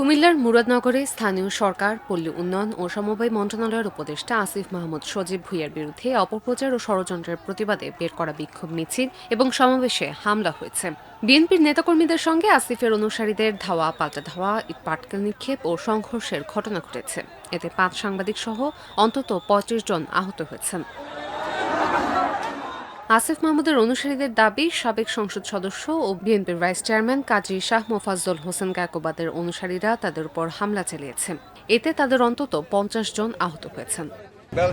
কুমিল্লার মুরাদনগরে স্থানীয় সরকার, পল্লী উন্নয়ন ও সমবায় মন্ত্রণালয়ের উপদেষ্টা আসিফ মাহমুদ সজীব ভুইয়ার বিরুদ্ধে অপপ্রচার ও ষড়যন্ত্রের প্রতিবাদে বের করা বিক্ষোভ মিছিল এবং সমাবেশে হামলা হয়েছে। বিএনপির নেতাকর্মীদের সঙ্গে আসিফের অনুসারীদের ধাওয়া, পাল্টা ধাওয়া, ইটপাটকেল নিক্ষেপ ও সংঘর্ষের ঘটনা ঘটেছে। এতে পাঁচ সাংবাদিক সহ অন্তত পঁয়ত্রিশ জন আহত হয়েছেন। আসিফ মাহমুদের অনুসারীদের দাবি, সাবেক সংসদ সদস্য ও বিএনপির ভাইস চেয়ারম্যান কাজী শাহ মোফাজ্জল হোসেন গায়কোবাদের অনুসারীরা তাদের উপর হামলা চালিয়েছে। এতে তাদের অন্তত পঞ্চাশ জন আহত হয়েছেন।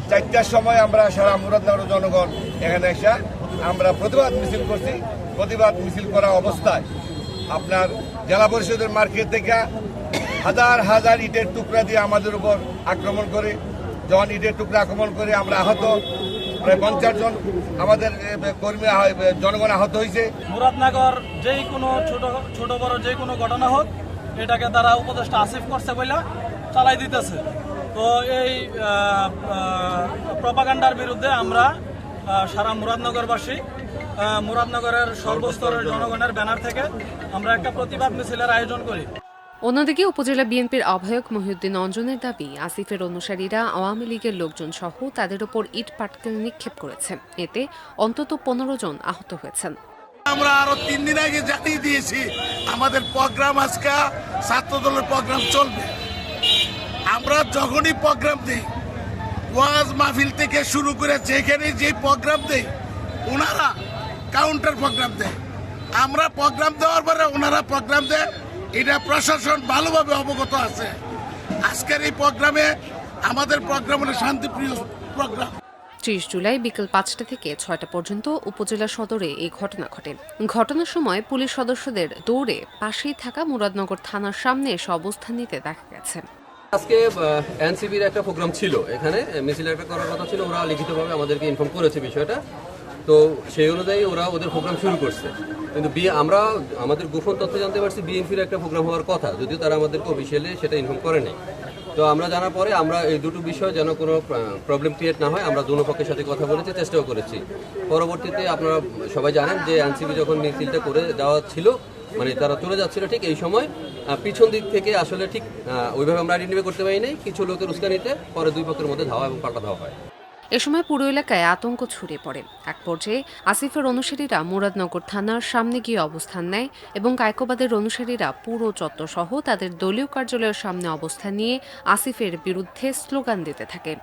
চারটার সময় আমরা সারা মুরাদনগর জনগণ এখানে এসে আমরা প্রতিবাদ মিছিল করছি। প্রতিবাদ মিছিল করা অবস্থায় আপনার জেলা পরিষদের মার্কেট থেকে হাজার হাজার ইটের টুকরা দিয়ে আমাদের উপর আক্রমণ করে, জন ইটের টুকরা আক্রমণ করে আমরা আহত। প্রায় পঞ্চাশ জন আমাদের কর্মী জনগণ আহত হয়েছে। মুরাদনগর যেই কোনো ছোট ছোট বড় যে কোনো ঘটনা হোক, এটাকে তারা উপদেষ্টা আসিফ করছে বলে চালাই দিতেছে। তো এই প্রপাগান্ডার বিরুদ্ধে আমরা সারা মুরাদনগরবাসী মুরাদনগরের সর্বস্তরের জনগণের ব্যানার থেকে আমরা একটা প্রতিবাদ মিছিলের আয়োজন করি। অন্যদিকে উপজেলা বিএনপির আহ্বায়ক মহিউদ্দিন অঞ্জনের দাবি, আসিফের অনুসারীরা আওয়ামী লীগের লোকজন সহ তাদের উপর ইট পাটকেল নিক্ষেপ করেছে। এতে অন্তত পনেরো জন আহত হয়েছেন। আমরা আরও তিন দিন আগে জানিয়ে দিয়েছি, আমাদের প্রোগ্রাম আজকে ছাত্র দলের প্রোগ্রাম চলবে। আমরা যখনই প্রোগ্রাম দিই, ওয়াজ মাহফিল থেকে শুরু করে যেখানে যে প্রোগ্রাম দেই, ওনারা কাউন্টার প্রোগ্রাম দেয়। আমরা প্রোগ্রাম দেওয়ার পরে ওনারা প্রোগ্রাম দেয় এটা প্রশাসন ভালোভাবে অবগত আছে। আজকের এই প্রোগ্রামে আমাদের প্রোগ্রাম হলো শান্তিপ্রিয় প্রোগ্রাম। ত্রিশ জুলাই বিকেল পাঁচটা থেকে ছয়টা পর্যন্ত উপজেলা সদরে এই ঘটনা ঘটে। ঘটনার সময় পুলিশ সদস্যদের দৌড়ে পাশেই থাকা মুরাদনগর থানার সামনে এসে অবস্থান নিতে দেখা গেছে। আজকে এনসিবির একটা প্রোগ্রাম ছিল। এখানে মিছিল একটা করার কথা ছিল। ওরা লিখিতভাবে আমাদেরকে ইনফর্ম করেছে বিষয়টা। তো সেই অনুযায়ী ওরা ওদের প্রোগ্রাম শুরু করছে। কিন্তু বি আমরা আমাদের গোপন তথ্য জানতে পারছি বিএনপির একটা প্রোগ্রাম হওয়ার কথা, যদিও তারা আমাদেরকে অফিসিয়ালি সেটা ইনফর্ম করে নাই। তো আমরা জানার পরে আমরা এই দুটো বিষয় যেন কোনো প্রবলেম ক্রিয়েট না হয়, আমরা দুনো পক্ষের সাথে কথা বলেছি, চেষ্টাও করেছি। পরবর্তীতে আপনারা সবাই জানেন যে এনসিবি যখন মিছিলটা করে দেওয়া ছিল মানে তারা চলে যাচ্ছিল ঠিক এই সময় পিছন দিক থেকে আসলে ঠিক ওইভাবে আমরা আইডেন্টিফাই করতে পারি নাই, কিছু লোকের উস্কানিতে পরে দুই পক্ষের মধ্যে ধাওয়া এবং পাল্টা ধাওয়া হয়। এ সময় পুরো এলাকায় আতঙ্ক ছড়িয়ে পড়ে। এক পর্যায়ে আসিফের অনুসারীরা মুরাদনগর থানার সামনে গিয়ে অবস্থান নেয় এবং কায়কোবাদের অনুসারীরা পুরো চত্বরসহ তাদের দলীয় কার্যালয়ের সামনে অবস্থান নিয়ে আসিফের বিরুদ্ধে স্লোগান দিতে থাকে।